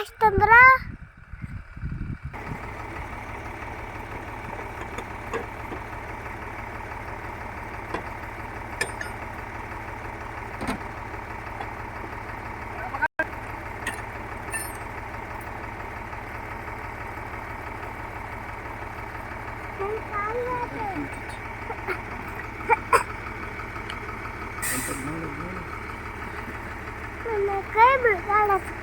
açtındıra. Kaybı, kaybı.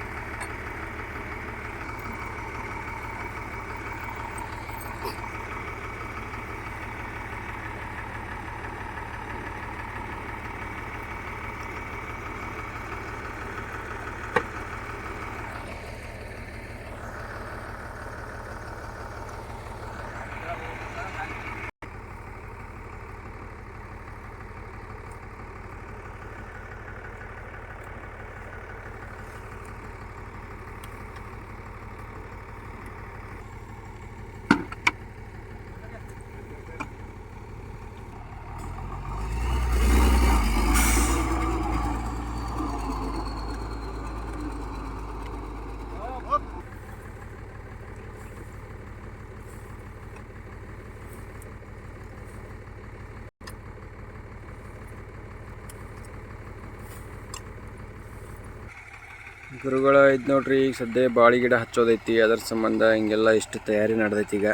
ಗುರುಗಳ, ಇದು ನೋಡ್ರಿ, ಈಗ ಸದ್ಯ ಬಾಳಿ ಗಿಡ ಹಚ್ಚೋದೈತಿ. ಅದ್ರ ಸಂಬಂಧ ಹಿಂಗೆಲ್ಲ ಇಷ್ಟು ತಯಾರಿ ನಡೆದೈತಿ ಈಗ.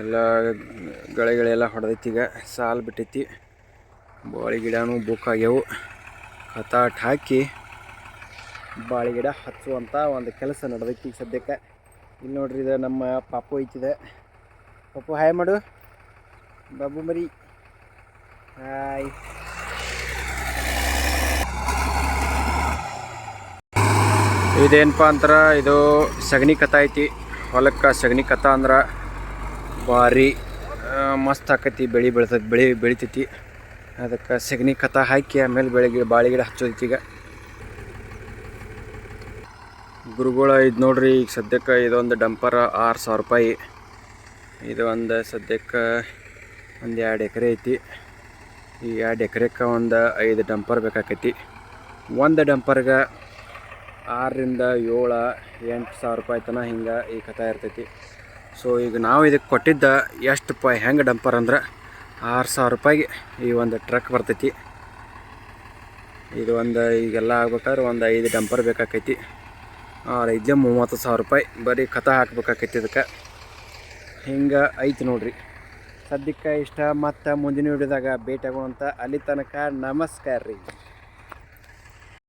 ಎಲ್ಲ ಗಳೆಗಳೆಲ್ಲ ಹೊಡೆದೈತಿ ಈಗ. ಸಾಲು ಬಿಟ್ಟೈತಿ. ಬಾಳಿ ಗಿಡನೂ ಬುಕ್ ಆಗ್ಯವು. ಕತಾಟ್ ಹಾಕಿ ಬಾಳಿ ಗಿಡ ಹಚ್ಚುವಂಥ ಒಂದು ಕೆಲಸ ನಡೆದೈತಿ ಈಗ ಸದ್ಯಕ್ಕೆ. ಇಲ್ಲಿ ನೋಡ್ರಿ, ಇದು ನಮ್ಮ ಪಾಪು ಐತಿದೆ. ಪಾಪು, ಹಾಯ್ ಮಾಡು. ಬಾಬು ಮರಿ. ಹಾಯ್. ಇದೇನಪ್ಪ ಅಂದ್ರೆ, ಇದು ಸಗಣಿ ಕಥ ಐತಿ. ಹೊಲಕ್ಕೆ ಸಗಣಿ ಕಥ ಅಂದ್ರೆ ಭಾರಿ ಮಸ್ತ್ ಆಕೈತಿ ಬೆಳೆ ಬೆಳಿತೈತಿ ಬೆಳೆ ಬೆಳಿತೈತಿ. ಅದಕ್ಕೆ ಸಗಣಿ ಕಥ ಹಾಕಿ ಆಮೇಲೆ ಬೆಳಗ್ಗೆ ಬಾಳೆ ಗಿಡ ಹಚ್ಚೋದೈತಿ ಈಗ. ಗುರುಗಳ ಇದು ನೋಡ್ರಿ, ಈಗ ಸದ್ಯಕ್ಕೆ ಇದೊಂದು ಡಂಪರ್ ಆರು ಸಾವಿರ ರೂಪಾಯಿ. ಇದು ಒಂದು ಸದ್ಯಕ್ಕೆ ಒಂದು ಎರಡು ಎಕರೆ ಐತಿ. ಈ ಎರಡು ಎಕರೆಕ್ಕೆ ಒಂದು ಐದು ಡಂಪರ್ ಬೇಕಾಕೈತಿ. ಒಂದು ಡಂಪರ್ಗೆ ಆರರಿಂದ ಏಳು ಎಂಟು ಸಾವಿರ ರೂಪಾಯಿ ತನಕ ಹಿಂಗೆ ಈ ಕಥೆ ಇರ್ತೈತಿ. ಸೊ ಈಗ ನಾವು ಇದಕ್ಕೆ ಕೊಟ್ಟಿದ್ದ ಎಷ್ಟು ರೂಪಾಯಿ ಹೆಂಗೆ ಡಂಪರ್ ಅಂದ್ರೆ ಆರು ಸಾವಿರ ರೂಪಾಯಿಗೆ ಈ ಒಂದು ಟ್ರಕ್ ಬರ್ತೈತಿ. ಇದು ಒಂದು ಈಗೆಲ್ಲ ಆಗ್ಬೇಕಾದ್ರೆ ಒಂದು ಐದು ಡಂಪರ್ ಬೇಕಾಕೈತಿ. ಐದಲೇ ಮೂವತ್ತು ಸಾವಿರ ರೂಪಾಯಿ ಬರೀ ಕಥ ಹಾಕ್ಬೇಕಾಕೈತಿ ಇದಕ್ಕೆ. ಹಿಂಗೆ ಐತಿ ನೋಡ್ರಿ. ಸದ್ಯಕ್ಕೆ ಇಷ್ಟ, ಮತ್ತು ಮುಂದಿನ ಹಿಡಿದಾಗ ಭೇಟಿ ಆಗುವಂಥ ಅಲ್ಲಿ ತನಕ ನಮಸ್ಕಾರ ರೀ.